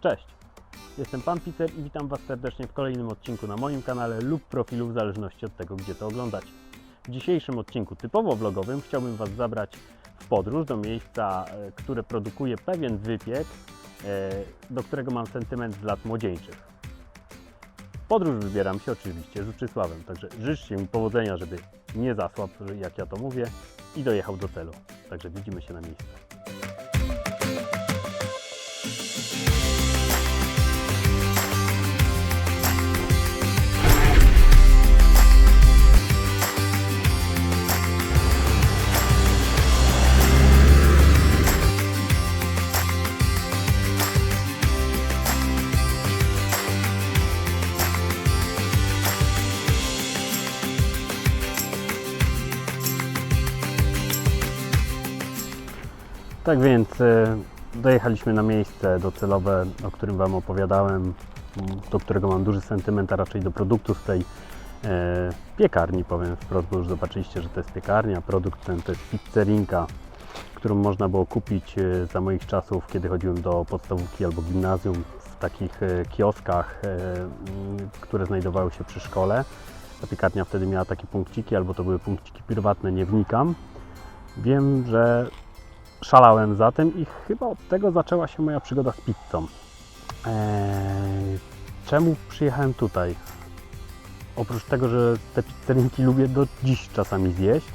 Cześć, jestem Pan Peter i witam Was serdecznie w kolejnym odcinku na moim kanale lub profilu w zależności od tego, gdzie to oglądacie. W dzisiejszym odcinku typowo vlogowym chciałbym Was zabrać w podróż do miejsca, e, które produkuje pewien wypiek, e, do którego mam sentyment z lat młodzieńczych. Podróż wybieram się oczywiście z Uczysławem, także życzcie mi powodzenia, żeby nie zasłabł, jak ja to mówię, i dojechał do celu. Także widzimy się na miejscu. Tak więc e, dojechaliśmy na miejsce docelowe, o którym Wam opowiadałem, m, do którego mam duży sentyment, a raczej do produktu z tej e, piekarni, powiem wprost, bo już zobaczyliście, że to jest piekarnia. Produkt ten to jest pizzerinka, którą można było kupić e, za moich czasów, kiedy chodziłem do podstawówki albo gimnazjum, w takich e, kioskach, e, m, które znajdowały się przy szkole. Ta piekarnia wtedy miała takie punkciki, albo to były punkciki prywatne, nie wnikam. Wiem, że szalałem za tym i chyba od tego zaczęła się moja przygoda z pizzą. Eee, czemu przyjechałem tutaj? Oprócz tego, że te pizzerinki lubię do dziś czasami zjeść,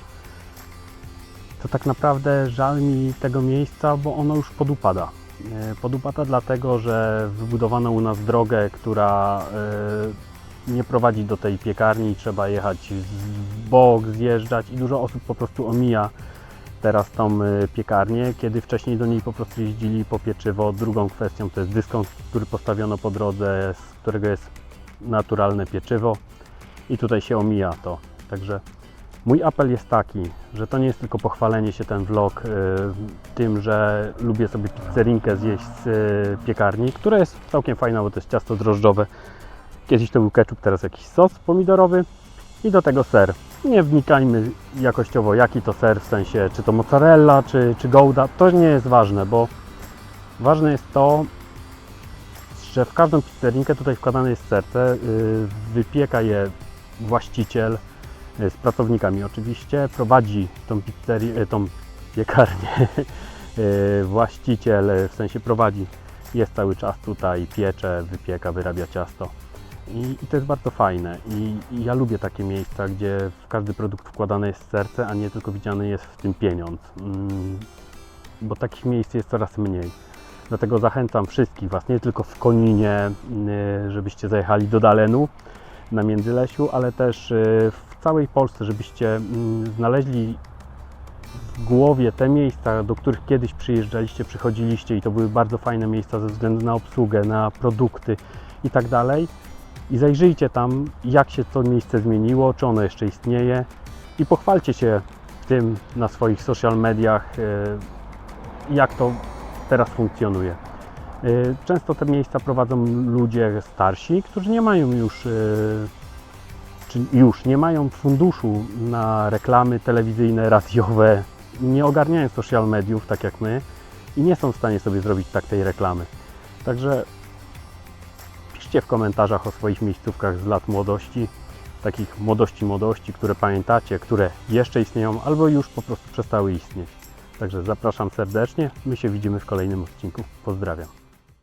to tak naprawdę żal mi tego miejsca, bo ono już podupada. E, Podupada dlatego, że wybudowano u nas drogę, która e, nie prowadzi do tej piekarni, trzeba jechać w bok, zjeżdżać i dużo osób po prostu omija teraz tą y, piekarnię, kiedy wcześniej do niej po prostu jeździli po pieczywo. Drugą kwestią to jest dyskont, który postawiono po drodze, z którego jest naturalne pieczywo i tutaj się omija to. Także mój apel jest taki, że to nie jest tylko pochwalenie się ten vlog y, tym, że lubię sobie pizzerinkę zjeść z y, piekarni, która jest całkiem fajna, bo to jest ciasto drożdżowe. Kiedyś to był ketchup, teraz jakiś sos pomidorowy i do tego ser. Nie wnikajmy jakościowo jaki to ser, w sensie czy to mozzarella, czy, czy gouda, to nie jest ważne, bo ważne jest to, że w każdą pizzerinkę tutaj wkładane jest serce, yy, wypieka je właściciel yy, z pracownikami oczywiście, prowadzi tą pizzerię, yy, tą piekarnię właściciel, w sensie prowadzi, jest cały czas tutaj, piecze, wypieka, wyrabia ciasto. I, I to jest bardzo fajne. I, I ja lubię takie miejsca, gdzie w każdy produkt wkładane jest serce, a nie tylko widziany jest w tym pieniądz. Mm, bo takich miejsc jest coraz mniej. Dlatego zachęcam wszystkich Was, nie tylko w Koninie, y, żebyście zajechali do Dalenu na Międzylesiu, ale też y, w całej Polsce, żebyście mm, znaleźli w głowie te miejsca, do których kiedyś przyjeżdżaliście, przychodziliście i to były bardzo fajne miejsca ze względu na obsługę, na produkty i tak dalej i zajrzyjcie tam, jak się to miejsce zmieniło, czy ono jeszcze istnieje i pochwalcie się tym na swoich social mediach, e, jak to teraz funkcjonuje. E, Często te miejsca prowadzą ludzie starsi, którzy nie mają już, e, czy już nie mają funduszu na reklamy telewizyjne, radiowe, nie ogarniają social mediów tak jak my i nie są w stanie sobie zrobić tak tej reklamy. Także Piszcie w komentarzach o swoich miejscówkach z lat młodości, takich młodości, młodości, które pamiętacie, które jeszcze istnieją albo już po prostu przestały istnieć. Także zapraszam serdecznie. My się widzimy w kolejnym odcinku. Pozdrawiam.